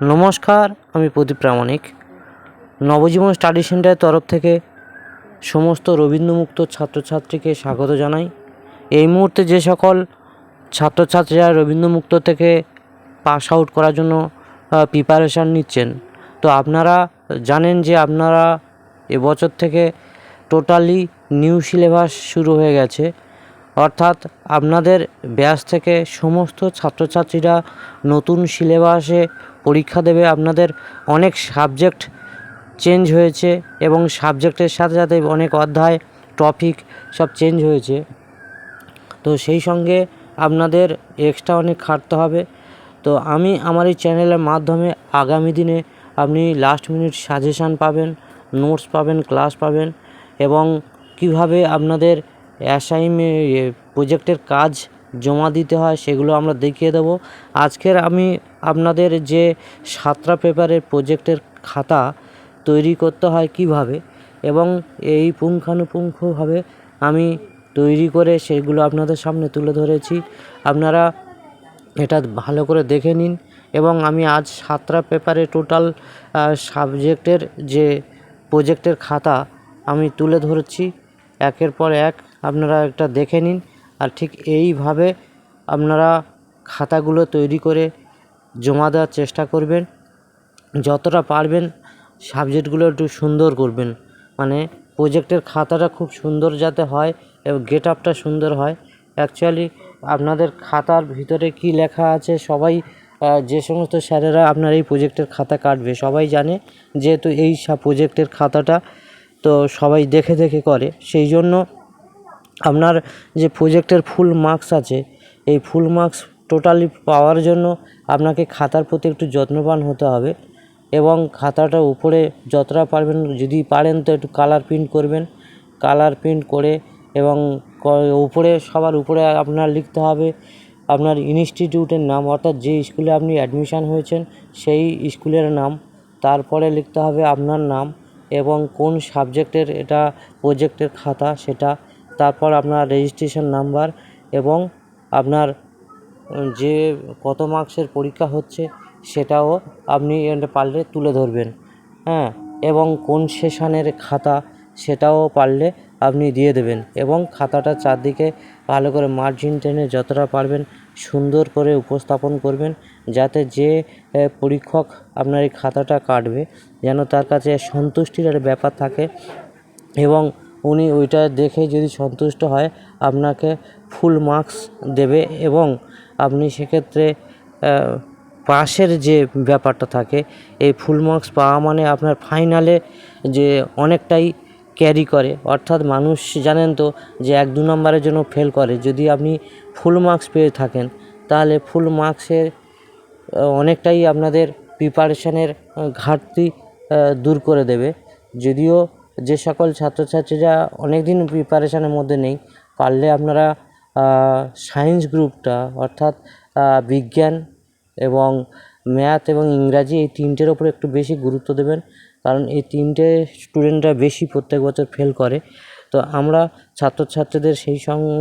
নমস্কার, আমি প্রদীপ প্রামাণিক। নবজীবন স্টাডি সেন্টারের তরফ থেকে সমস্ত রবীন্দ্রমুক্ত ছাত্রছাত্রীকে স্বাগত জানাই। এই মুহূর্তে যে সকল ছাত্রছাত্রীরা রবীন্দ্রমুক্ত থেকে পাস আউট করার জন্য প্রিপারেশান নিচ্ছেন, তো আপনারা জানেন যে আপনারা এবছর থেকে টোটালি নিউ সিলেবাস শুরু হয়ে গেছে। অর্থাৎ আপনাদের ব্যাস থেকে সমস্ত ছাত্রছাত্রীরা নতুন সিলেবাসে পরীক্ষা দেবে। আপনাদের অনেক সাবজেক্ট চেঞ্জ হয়েছে এবং সাবজেক্টের সাথে সাথে অনেক অধ্যায়, টপিক সব চেঞ্জ হয়েছে। তো সেই সঙ্গে আপনাদের এক্সট্রা অনেক খাটতে হবে। তো আমি আমার এই চ্যানেলের মাধ্যমে আগামী দিনে আপনি লাস্ট মিনিট সাজেশান পাবেন নোটস পাবেন ক্লাস পাবেন এবং কীভাবে আপনাদের অ্যাসাইনমে প্রজেক্টের কাজ জমা দিতে হয়, সেগুলো আমরা দেখিয়ে দেবো। আজকের আমি আপনাদের যে সাতটা পেপারের প্রজেক্টের খাতা তৈরি করতে হয় কীভাবে এবং এই পুঙ্খানুপুঙ্খভাবে আমি তৈরি করে সেগুলো আপনাদের সামনে তুলে ধরেছি, আপনারা এটা ভালো করে দেখে নিন এবং আমি আজ সাতটা পেপারে টোটাল সাবজেক্টের যে প্রজেক্টের খাতা আমি তুলে ধরেছি। একের পর এক আপনারা একটা দেখে নিন। আর ঠিক এইভাবে আপনারা খাতাগুলো তৈরি করে জমা দেওয়ার চেষ্টা করবেন। যতটা পারবেন সাবজেক্টগুলো একটু সুন্দর করবেন। মানে প্রজেক্টের খাতাটা খুব সুন্দর যাতে হয় এবং গেট আপটা সুন্দর হয়। অ্যাকচুয়ালি আপনাদের খাতার ভিতরে কী লেখা আছে সবাই যে সমস্ত স্যারেরা আপনার এই প্রজেক্টের খাতা কাটবে সবাই জানে। যেহেতু এই প্রজেক্টের খাতাটা তো সবাই দেখে দেখে করে। সেই জন্য আপনার যে প্রোজেক্টের ফুল মার্কস আছে, এই ফুল মার্কস টোটালি পাওয়ার জন্য আপনাকে খাতার প্রতি একটু যত্নবান হতে হবে এবং খাতাটা উপরে যতটা পারবেন, যদি পারেন তো একটু কালার প্রিন্ট করবেন। কালার প্রিন্ট করে এবং উপরে, সবার উপরে আপনার লিখতে হবে। আপনার ইনস্টিটিউটের নাম, অর্থাৎ যে স্কুলে আপনি অ্যাডমিশান হয়েছেন, সেই স্কুলের নাম। তারপরে লিখতে হবে আপনার নাম এবং কোন সাবজেক্টের এটা প্রোজেক্টের খাতা, সেটা তারপর আপনার রেজিস্ট্রেশন নাম্বার এবং আপনার যে কত মার্কসের পরীক্ষা হচ্ছে সেটাও আপনি পারলে তুলে ধরবেন। হ্যাঁ এবং কোন সেশনের খাতা সেটাও পারলে আপনি দিয়ে দেবেন এবং খাতাটার চারদিকে ভালো করে মার্জিন টেনে যতটা পারবেন সুন্দর করে উপস্থাপন করবেন যাতে যে পরীক্ষক আপনার এই খাতাটা কাটবে যেন তার কাছে সন্তুষ্টির একটা ব্যাপার থাকে এবং উনি ওইটা দেখে যদি সন্তুষ্ট হয়, আপনাকে ফুল মার্কস দেবে এবং আপনি সেক্ষেত্রে পাশের যে ব্যাপারটা থাকে, এই ফুল মার্কস পাওয়া মানে আপনার ফাইনালে যে অনেকটাই ক্যারি করে। অর্থাৎ মানুষ জানেন তো যে এক দু নম্বরের জন্য ফেল করে। যদি আপনি ফুল মার্কস পেয়ে থাকেন, তাহলে ফুল মার্কসের অনেকটাই আপনাদের প্রিপারেশানের ঘাটতি দূর করে দেবে। যদিও যে সকল ছাত্রছাত্রীরা অনেক দিন প্রিপারেশানের মধ্যে নেই, পারলে আপনারা সায়েন্স গ্রুপটা অর্থাৎ বিজ্ঞান এবং ম্যাথ এবং ইংরাজি এই তিনটের ওপরে একটু বেশি গুরুত্ব দেবেন। কারণ এই তিনটে স্টুডেন্টরা বেশি প্রত্যেক বছর ফেল করে। তো আমরা ছাত্রছাত্রীদের সেই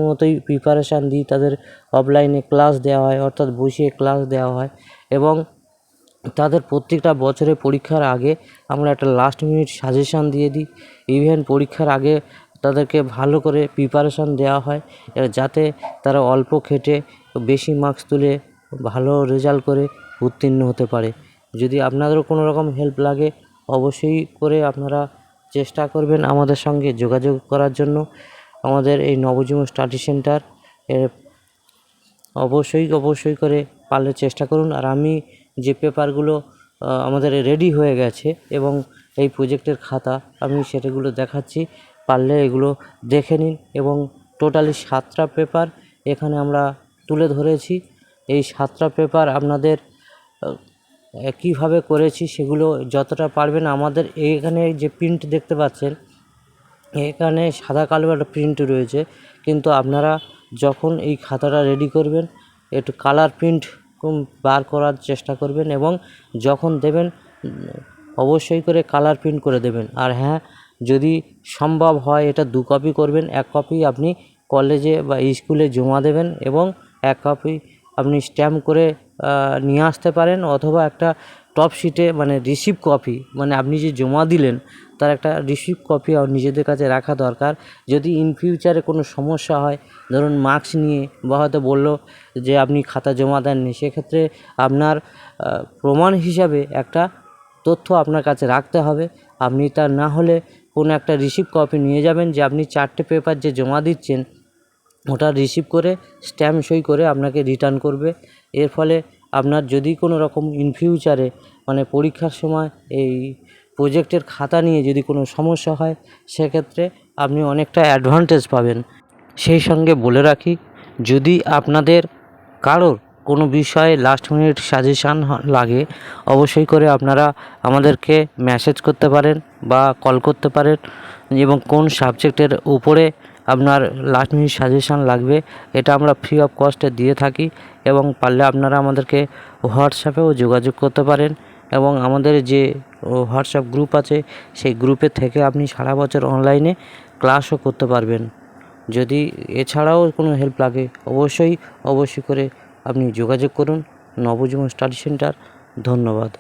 মতোই প্রিপারেশান দিই, তাদের অফলাইনে ক্লাস দেওয়া হয়, অর্থাৎ বসিয়ে ক্লাস দেওয়া হয় এবং তাদের প্রত্যেকটা বছরে পরীক্ষার আগে আমরা একটা লাস্ট মিনিট সাজেশান দিয়ে দিই। ইভেন পরীক্ষার আগে তাদেরকে ভালো করে প্রিপারেশান দেওয়া হয় যাতে তারা অল্প খেটে বেশি মার্কস তুলে ভালো রেজাল্ট করে উত্তীর্ণ হতে পারে। যদি আপনাদেরও কোনো রকম হেল্প লাগে, অবশ্যই করে আপনারা চেষ্টা করবেন আমাদের সঙ্গে যোগাযোগ করার জন্য। আমাদের এই নবজীবন স্টাডি সেন্টার অবশ্যই অবশ্যই করে পারলে চেষ্টা করুন। আর আমি যে পেপারগুলো আমাদের রেডি হয়ে গেছে এবং এই প্রোজেক্টের খাতা আমি সেটাগুলো দেখাচ্ছি। পারলে এগুলো দেখে নিন এবং টোটালি সাতটা পেপার এখানে আমরা তুলে ধরেছি। এই সাতটা পেপার আপনাদের কীভাবে করেছি সেগুলো যতটা পারবেন আমাদের এইখানে যে প্রিন্ট দেখতে পাচ্ছেন, এখানে সাদা কালো একটা প্রিন্ট রয়েছে। কিন্তু আপনারা যখন এই খাতাটা রেডি করবেন, একটু কালার প্রিন্ট বার করার চেষ্টা করবেন এবং যখন দেবেন, অবশ্যই করে কালার প্রিন্ট করে দেবেন। আর হ্যাঁ যদি সম্ভব হয় এটা দু কপি করবেন, এক কপি আপনি কলেজে বা স্কুলে জমা দেবেন এবং এক কপি আপনি স্ট্যাম্প করে নিয়ে আসতে পারেন অথবা একটা টপ শিটে মানে রিসিভ কপি মানে আপনি যে জমা দিলেন, তার একটা রিসিভ কপি নিজেদের কাছে রাখা দরকার। যদি ইন ফিউচারে কোনো সমস্যা হয়, ধরুন মার্কস নিয়ে বা হয়তো বলল যে আপনি খাতা জমা দেননি, সেক্ষেত্রে আপনার প্রমাণ হিসাবে একটা তথ্য আপনার কাছে রাখতে হবে। আপনি তা না হলে কোনো একটা রিসিভ কপি নিয়ে যাবেন যে আপনি চারটে পেপার যে জমা দিচ্ছেন, ওটা রিসিভ করে স্ট্যাম্প সই করে আপনাকে রিটার্ন করবে। এর ফলে আপনার যদি কোনো রকম ইন ফিউচারে মানে পরীক্ষার সময় এই প্রোজেক্টের খাতা নিয়ে যদি কোনো সমস্যা হয়, সেক্ষেত্রে আপনি অনেকটা অ্যাডভান্টেজ পাবেন। সেই সঙ্গে বলে রাখি, যদি আপনাদের কারোর কোনো বিষয়ে লাস্ট মিনিট সাজেশান লাগে, অবশ্যই করে আপনারা আমাদেরকে মেসেজ করতে পারেন বা কল করতে পারেন এবং কোন সাবজেক্টের উপরে আপনার লাস্ট মিনিট সাজেশান লাগবে, এটা আমরা ফ্রি অফ কস্টে দিয়ে থাকি এবং পারলে আপনারা আমাদেরকে হোয়াটসঅ্যাপেও যোগাযোগ করতে পারেন এবং আমাদের যে হোয়াটসঅ্যাপ গ্রুপ আছে, সেই গ্রুপে থেকে আপনি সারা বছর অনলাইনে ক্লাসও করতে পারবেন। যদি এছাড়াও কোনো হেল্প লাগে, অবশ্যই অবশ্যই করে আপনি যোগাযোগ করুন। নবজীবন স্টাডি সেন্টার ধন্যবাদ।